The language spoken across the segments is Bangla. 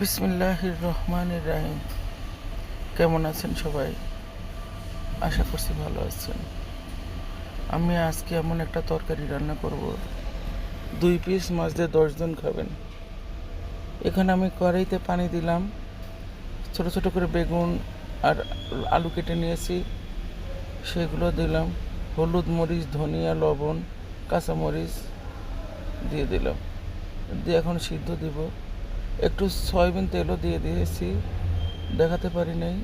বিসমিল্লাহির রহমানির রাহিম। কেমন আছেন সবাই? আশা করছি ভালো আছেন। আমি আজকে এমন একটা তরকারি রান্না করব। দুই পিস মাছ দিয়ে দশজন খাবেন। এখানে আমি কড়াইতে পানি দিলাম। ছোট ছোট করে বেগুন আর আলু কেটে নিয়েছি। সেগুলো দিলাম। হলুদ মরিচ, ধনিয়া, লবণ, কাঁচামরিচ দিয়ে দিলাম। দিয়ে এখন সিদ্ধ দিব। একটু সয়াবিন তেলও দিয়ে দিয়েছি, দেখাতে পারি নাই।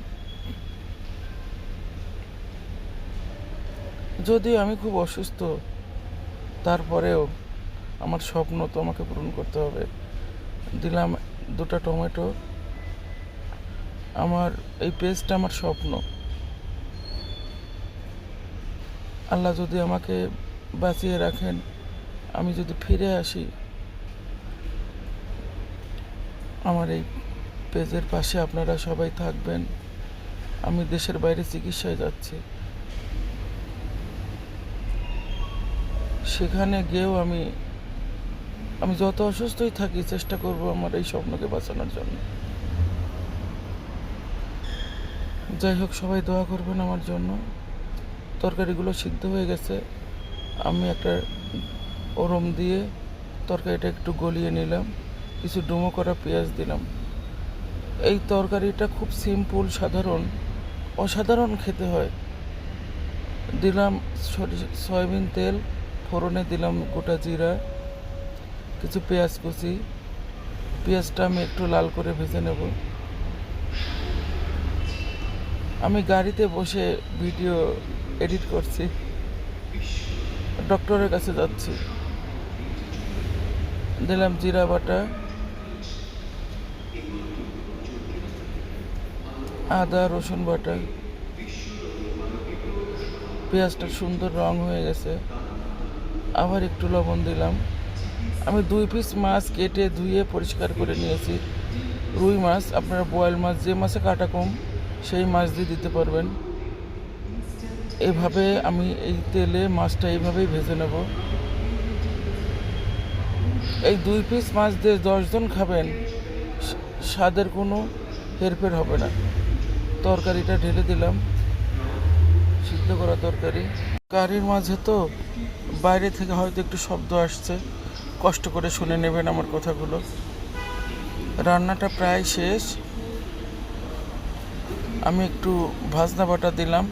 যদি আমি খুব অসুস্থ, তারপরেও আমার স্বপ্ন তো আমাকে পূরণ করতে হবে। দিলাম দুটো টমেটো। আমার এই পেস্টটা আমার স্বপ্ন। আল্লাহ যদি আমাকে বাঁচিয়ে রাখেন, আমি যদি ফিরে আসি আমার এই পেজের পাশে আপনারা সবাই থাকবেন। আমি দেশের বাইরে চিকিৎসায় যাচ্ছি। সেখানে গিয়েও আমি আমি যত অসুস্থই থাকি, চেষ্টা করব আমার এই স্বপ্নকে বাঁচানোর জন্য। যাই হোক, সবাই দোয়া করবেন আমার জন্য। তরকারিগুলো সিদ্ধ হয়ে গেছে। আমি একটা ওরম দিয়ে তরকারিটা একটু গলিয়ে নিলাম। কিছু ডুমো করা পেঁয়াজ দিলাম। এই তরকারিটা খুব সিম্পল সাধারণ, অসাধারণ খেতে হয়। দিলাম সয়াবিন তেল, ফোড়নে দিলাম গোটা জিরা, কিছু পেঁয়াজ কুচি। পেঁয়াজটা আমি একটু লাল করে ভেজে নেব। আমি গাড়িতে বসে ভিডিও এডিট করছি। ডক্টরের কাছে যাচ্ছি। দিলাম জিরা বাটা। আদা, রসুন বাটা। পেঁয়াজটা সুন্দর রং হয়ে গেছে। আবার একটু লবণ দিলাম। আমি দুই পিস মাছ কেটে ধুয়ে পরিষ্কার করে নিয়েছি। রুই মাছ, আপনারা বোয়াল মাছ, যে মাছে কাটা কম, সেই মাছ দিয়ে দিতে পারবেন। এভাবে আমি এই তেলে মাছটা এইভাবেই ভেজে নেব। এই দুই পিস মাছ দিয়ে দশজন খাবেন। স্বাদের কোনো হেরফের হবে না। তরকারিটা ঢেলে দিলাম। সিদ্ধ করা তরকারি। গাড়ির মাঝে তো বাইরে থেকে হয়তো একটু শব্দ আসছে। কষ্ট করে শুনে নেবেন আমার কথাগুলো। রান্নাটা প্রায় শেষ। আমি একটু ভাজনা বাটা দিলাম।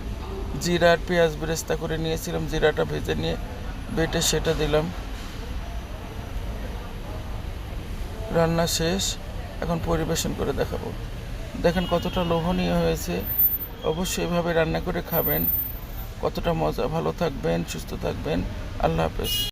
জিরা আর পেঁয়াজ বেরেস্তা করে নিয়েছিলাম। জিরাটা ভেজে নিয়ে বেটে সেটা দিলাম। রান্না শেষ। এখন পরিবেশন করে দেখাবো। দেখেন কতটা লোভনীয় হয়েছে। অবশ্যই এভাবে রান্না করে খাবেন। কতটা মজা। ভালো থাকবেন, সুস্থ থাকবেন। আল্লাহ হাফেজ।